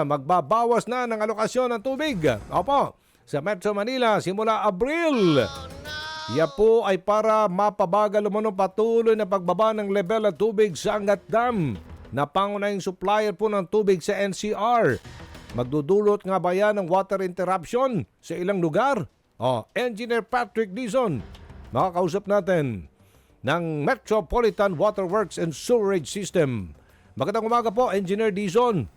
magbabawas na ng alokasyon ng tubig. Opo, sa Metro Manila simula Abril. Yan po ay para mapabagal umano patuloy na pagbaba ng level ng tubig sa Angat Dam na pangunahing supplier po ng tubig sa NCR. Magdudulot nga ba yan ng water interruption sa ilang lugar? Oh, Engineer Patrick Dizon, makakausap natin ng Metropolitan Waterworks and Sewerage System. Magandang umaga po, Engineer Dizon.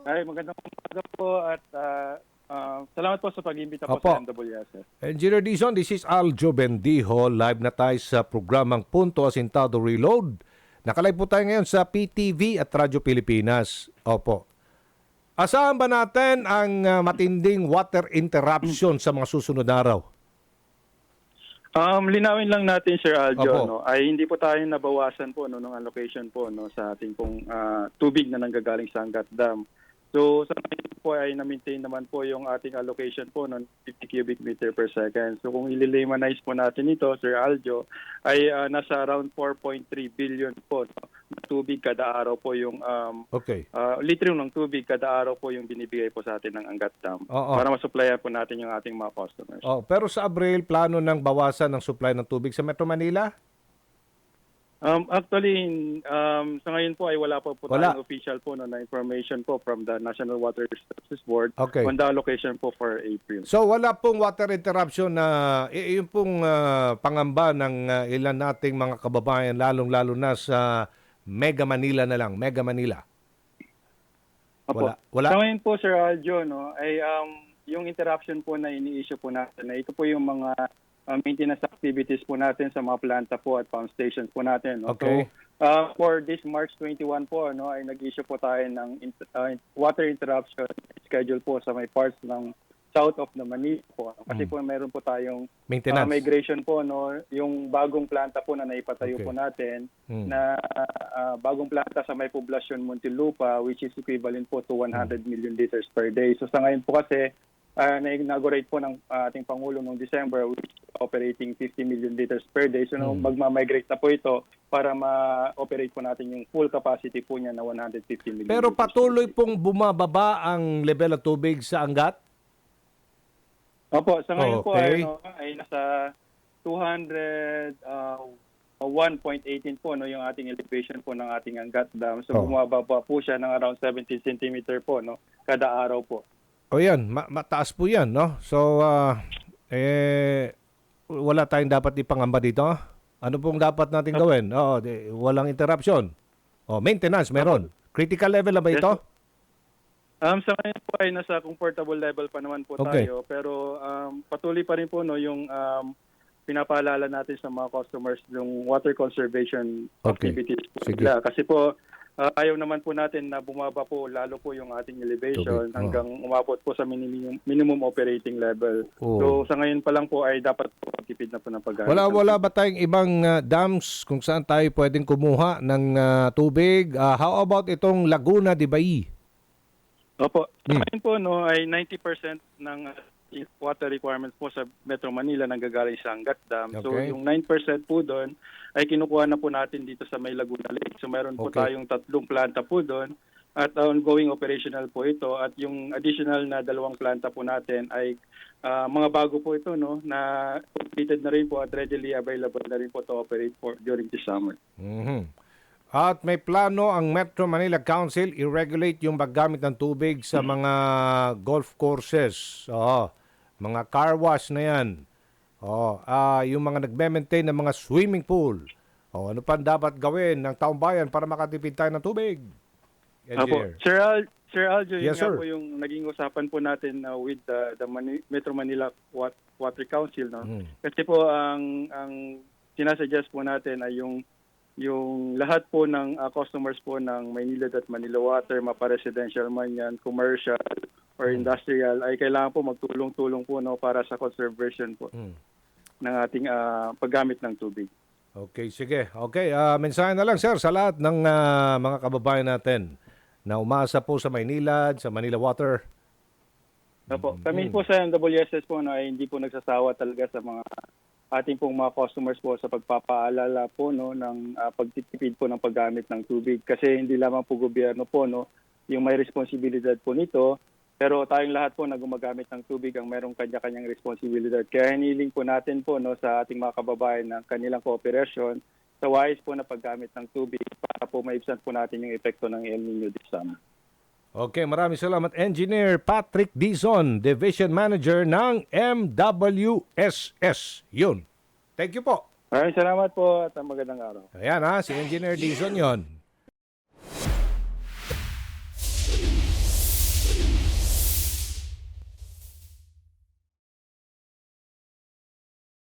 Ay, magandang umaga po at ah, ah, salamat po sa pag-imbita po Opo. sa MWSS. Engineer Dizon, this is Aljo Bendijo. Live na tayo sa programang Punto Asintado Reload. Nakalive po tayo ngayon sa PTV at Radyo Pilipinas. Opo. Asahan ba natin ang ah, matinding water interruption sa mga susunod na araw? Um, linawin lang natin Sir Aljo, Opo. no, ay hindi po tayo nabawasan po no ng allocation po no sa ating pong ah, tubig na nanggagaling sa Angat Dam. So sa ngayon po ay na-maintain naman po yung ating allocation po ng 50 cubic meter per second. So kung ililimanize po natin ito, Sir Aljo, ay ah, nasa around 4.3 billion po no, na tubig kada araw po yung um, Okay. uh, litro ng tubig kada araw po yung binibigay po sa atin ng Angat Dam Oo. para masupplyan po natin yung ating mga customers. Oh, pero sa Abril, plano ng bawasan ng supply ng tubig sa Metro Manila? Um, actually, um, sa ngayon po ay wala pa po Wala. tayong official po no, na information po from the National Water Resources Board Okay. on the allocation po for April. So wala pong water interruption na y- yung pong ah, pangamba ng ah, ilan nating mga kababayan lalong-lalo na sa Mega Manila na lang, Mega Manila. Wala. Wala. Sa ngayon po, Sir Aljo, no, ay um, yung interruption po na ini-issue po natin, na ito po yung mga uh, maintenance activities po natin sa mga planta po at pump stations po natin. No? Okay. So, uh, for this March 21 po, no, ay nag-issue po tayo ng in- uh, water interruption schedule po sa may parts ng south of the Manila po. Kasi Mm. po meron po tayong Maintenance. uh, migration po, no, yung bagong planta po na naipatayo Okay. po natin Mm. na uh, bagong planta sa may poblasyon Muntinlupa which is equivalent po to 100 million liters per day. So sa ngayon po kasi uh, na-inaugurate po ng uh, ating Pangulo noong December which is operating 50 million liters per day. So nung magma-migrate na po ito para ma-operate po natin yung full capacity po niya na 150 million Pero patuloy pong bumababa ang level ng tubig sa Angat? Opo, sa ngayon po Okay. ay, ano, ay nasa 200 uh, 1.18 po no yung ating elevation po ng ating Angat Dam. So Oh. bumababa po siya ng around 17 cm po no kada araw po. O yan, ma- mataas po yan, no? So, ah, eh, wala tayong dapat ipangamba dito. Ano pong dapat natin gawin? Oo, di- walang interruption. O, maintenance, meron. Critical level na ba ito? Um sa ngayon po ay nasa comfortable level pa naman po Okay. tayo pero um, patuloy pa rin po no yung um, pinapaalala natin sa mga customers yung water conservation Okay. activities po Sige. nila. Kasi po ah, ayaw naman po natin na bumaba po lalo po yung ating elevation Tubig, oh. hanggang umabot po sa minimum minimum operating level. Oo. So sa ngayon pa lang po ay dapat po magtipid na po ng paggamit. Wala wala ba tayong ibang ah, dams kung saan tayo pwedeng kumuha ng ah, tubig? Ah, how about itong Laguna de Bay? Opo. Sa Hmm. ngayon po no ay 90% ng uh, water requirements po sa Metro Manila nanggagaling sa Angat Dam. So Okay. yung 9% po doon ay kinukuha na po natin dito sa May Laguna Lake. So meron po Okay. tayong tatlong planta po doon at ongoing operational po ito at yung additional na dalawang planta po natin ay ah, mga bago po ito no na completed na rin po at readily available na rin po to operate for during the summer. Mhm. At may plano ang Metro Manila Council i-regulate yung paggamit ng tubig sa mga golf courses. Oo. Mga car wash na yan. Oo. Ah, yung mga nagme-maintain ng mga swimming pool. O, ano pa dapat gawin ng taong bayan para makatipid tayo ng tubig? Apo. Sir Al, Sir Aljo, yun Yes, sir. po yung naging usapan po natin uh, with the, the Mani- Metro Manila Wat- Water Council. No? Mm. Kasi po ang ang sinasuggest po natin ay yung yung lahat po ng uh, customers po ng Maynila at Manila Water, mapa-residential man yan, commercial or Hmm. industrial, ay kailangan po magtulong-tulong po no, para sa conservation po Mm. ng ating ah, paggamit ng tubig. Okay, sige. Okay, ah mensahe na lang sir sa lahat ng ah, mga kababayan natin na umasa po sa Maynilad, sa Manila Water. Opo. Kami po sa MWSS po no, ay hindi po nagsasawa talaga sa mga ating pong mga customers po sa pagpapaalala po no ng ah, pagtitipid po ng paggamit ng tubig kasi hindi lamang po gobyerno po no yung may responsibilidad po nito. Pero tayong lahat po na gumagamit ng tubig ang merong kanya-kanyang responsibilidad. Kaya hiniling po natin po no, sa ating mga kababayan ng kanilang cooperation sa wise po na paggamit ng tubig para po maibsan po natin yung epekto ng El Nino this summer. Okay, maraming salamat Engineer Patrick Dizon, Division Manager ng MWSS. Yun. Thank you po. Maraming salamat po at ang magandang araw. Ayan ha, si Engineer Dizon yon.